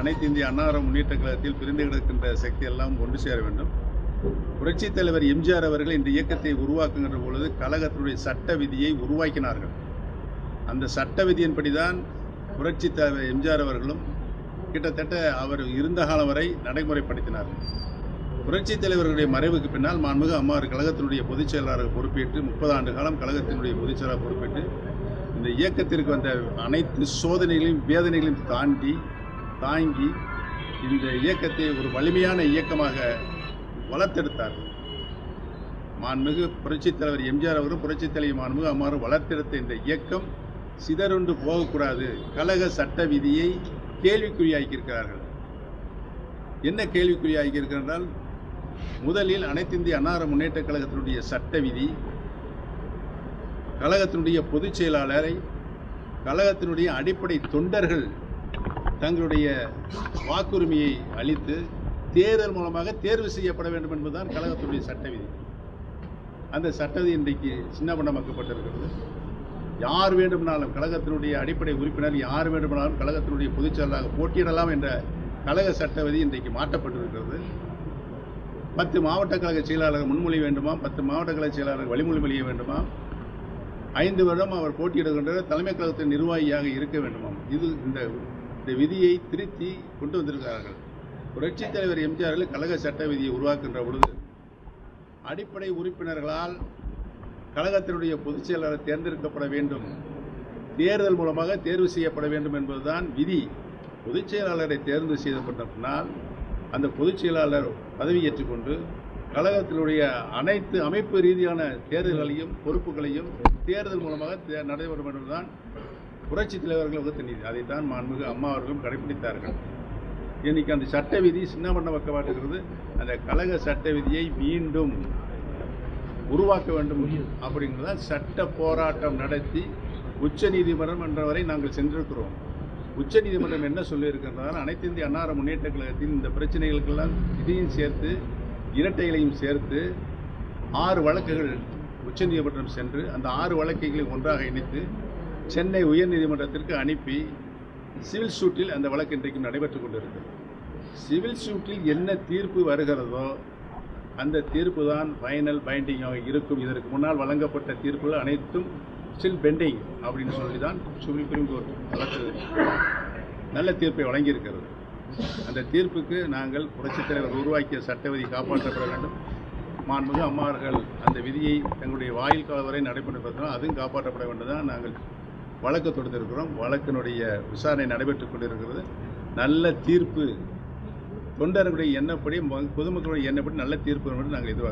அனைத்து இந்திய அன்னார முன்னேற்ற கழகத்தில் பிரிந்து கிடக்கின்ற சக்தி எல்லாம் ஒன்று சேர வேண்டும். புரட்சித் தலைவர் எம்ஜிஆர் அவர்கள் இந்த இயக்கத்தை உருவாக்குகின்ற பொழுது கழகத்தினுடைய சட்ட விதியை உருவாக்கினார்கள். அந்த சட்ட விதியின்படிதான் புரட்சித் தலைவர் எம்ஜிஆர் அவர்களும் கிட்டத்தட்ட அவர் இருந்த காலம் வரை நடைமுறைப்படுத்தினார்கள். புரட்சித் தலைவர்களுடைய மறைவுக்கு பின்னால் மாண்புமிகு அம்மாறு கழகத்தினுடைய பொதுச் செயலாளர் பொறுப்பேற்று முப்பது ஆண்டு காலம் கழகத்தினுடைய பொதுச் செயலாளர் பொறுப்பேற்று இந்த இயக்கத்திற்கு வந்த அனைத்து சோதனைகளையும் வேதனைகளையும் தாண்டி தாங்கி இந்த இயக்கத்தை ஒரு வலிமையான இயக்கமாக வளர்த்தெடுத்தார். மாண்புமிகு புரட்சித் தலைவர் எம்ஜிஆர் அவரும் புரட்சித் தலைவர் மாண்புமிகு அம்மாரும் வளர்த்தெடுத்த இந்த இயக்கம் சிதறுண்டு போகக்கூடாது. கழக சட்ட விதியை கேள்விக்குறியாக்கியிருக்கிறார்கள். என்ன கேள்விக்குறியாகியிருக்கிறால் முதலில் அனைத்து இந்திய அன்னார முன்னேற்ற கழகத்தினுடைய சட்ட விதி கழகத்தினுடைய பொதுச் செயலாளரை கழகத்தினுடைய அடிப்படை தொண்டர்கள் தங்களுடைய வாக்குரிமையை அளித்து தேர்தல் மூலமாக தேர்வு செய்யப்பட வேண்டும் என்பதுதான் கழகத்தினுடைய சட்ட விதி அந்த சட்ட இன்றைக்கு சின்னபண்டமாக்கப்பட்டிருக்கிறது யார் வேண்டுமானாலும் கழகத்தினுடைய அடிப்படை உறுப்பினர் யார் வேண்டுமானாலும் கழகத்தினுடைய பொதுச்செயலாளராக போட்டியிடலாம் என்ற கழக சட்ட விதி இன்றைக்கு மாற்றப்பட்டிருக்கிறது. பத்து மாவட்ட கழக செயலாளர் முன்மொழி வேண்டுமா? பத்து மாவட்ட கழக செயலாளர் வழிமொழி மொழிய வேண்டுமா? ஐந்து வருடம் அவர் போட்டியிடுகின்ற தலைமை கழகத்தின் நிர்வாகியாக இருக்க வேண்டுமாம் இது இந்த இந்த விதியை திருத்தி கொண்டு வந்திருக்கிறார்கள். புரட்சித் தலைவர் எம்ஜிஆர்கள் கழக சட்ட விதியை உருவாக்குகின்ற பொழுது அடிப்படை உறுப்பினர்களால் கழகத்தினுடைய பொதுச் செயலாளர் தேர்ந்தெடுக்கப்பட வேண்டும். தேர்தல் மூலமாக தேர்வு செய்யப்பட வேண்டும் என்பதுதான் விதி. பொதுச் செயலாளரை தேர்ந்து செய்யப்பட்ட பின்னால் அந்த பொதுச் செயலாளர் பதவியேற்றுக் கொண்டு கழகத்தினுடைய அனைத்து அமைப்பு ரீதியான தேர்தல்களையும் பொறுப்புகளையும் தேர்தல் மூலமாக நடைபெறும் என்பதுதான் புரட்சி தலைவர்கள் வகுத்த நீதி அதைத்தான் மாண்புமிகு அம்மா அவர்களும் கடைபிடித்தார்கள் இன்னைக்கு அந்த சட்ட விதி சின்னமண்ண பக்கமாட்டுகிறது அந்த கழக சட்ட விதியை மீண்டும் உருவாக்க வேண்டும் அப்படிங்கிறத சட்ட போராட்டம் நடத்தி உச்ச நீதிமன்றம் என்ற வரை நாங்கள் சென்றிருக்கிறோம். உச்ச நீதிமன்றம் என்ன சொல்லியிருக்கின்றதால் அனைத்து இந்திய அன்னார முன்னேற்ற கழகத்தின் இந்த பிரச்சனைகளுக்கெல்லாம் இதையும் சேர்த்து இரட்டைகளையும் சேர்த்து ஆறு வழக்குகள் உச்ச நீதிமன்றம் சென்று அந்த ஆறு வழக்குகளை ஒன்றாக இணைத்து சென்னை உயர்நீதிமன்றத்திற்கு அனுப்பி சிவில் சூட்டில் அந்த வழக்கு இன்றைக்கு நடைபெற்றுக் கொண்டிருக்கிறது. சிவில் சூட்டில் என்ன தீர்ப்பு வருகிறதோ அந்த தீர்ப்பு தான் ஃபைனல் பைண்டிங்காக இருக்கும். இதற்கு முன்னால் வழங்கப்பட்ட தீர்ப்புகள் அனைத்தும் ஸ்டில் பெண்டிங் அப்படின்னு சொல்லி தான் சுப்ரீம் கோர்ட் வழக்கு நல்ல தீர்ப்பை வழங்கியிருக்கிறது. அந்த தீர்ப்புக்கு நாங்கள் புரட்சித் தலைவர் உருவாக்கிய சட்ட விதி காப்பாற்றப்பட வேண்டும். மாண்புமிகு அம்மார்கள் அந்த விதியை தங்களுடைய வாயில் கால வரை நடைபெற்று அதுவும் காப்பாற்றப்பட வேண்டும் தான் நாங்கள் வழக்கு தொடுத்திருக்கிறோம். வழக்கினுடைய விசாரணை நடைபெற்றுக் கொண்டிருக்கிறது. நல்ல தீர்ப்பு தொண்டர்களுடைய எண்ணப்படி பொதுமக்களுடைய எண்ணப்படி நல்ல தீர்ப்பு நாங்கள் எதிர்பார்க்கிறோம்.